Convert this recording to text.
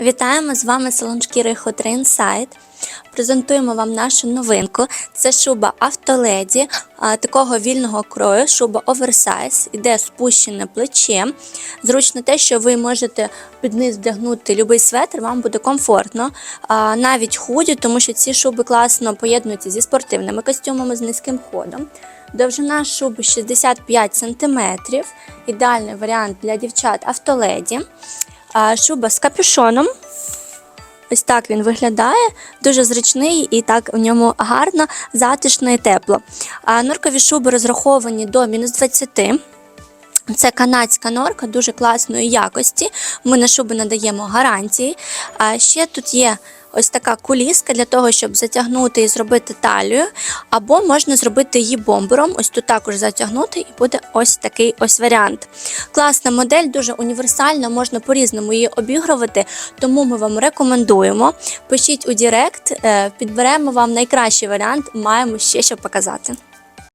Вітаємо з вами салон шкіри Хотри Інсайт. Презентуємо вам нашу новинку. Це шуба автоледі такого вільного крою, шуба оверсайз, іде спущене плече. Зручно те, що ви можете під низ вдягнути будь-який светр, вам буде комфортно. Навіть худі, тому що ці шуби класно поєднуються зі спортивними костюмами з низьким ходом. Довжина шуби 65 см. Ідеальний варіант для дівчат автоледі. Шуба з капюшоном. Ось так він виглядає, дуже зручний і так в ньому гарно, затишно і тепло. А норкові шуби розраховані до мінус 20. Це канадська норка дуже класної якості. Ми на шуби надаємо гарантії. А ще тут є ось така куліска для того, щоб затягнути і зробити талію. Або можна зробити її бомбером. Ось тут також затягнути, і буде ось такий ось варіант. Класна модель, дуже універсальна, можна по-різному її обігрувати, тому ми вам рекомендуємо. Пишіть у Директ, е, підберемо вам найкращий варіант, маємо ще що показати.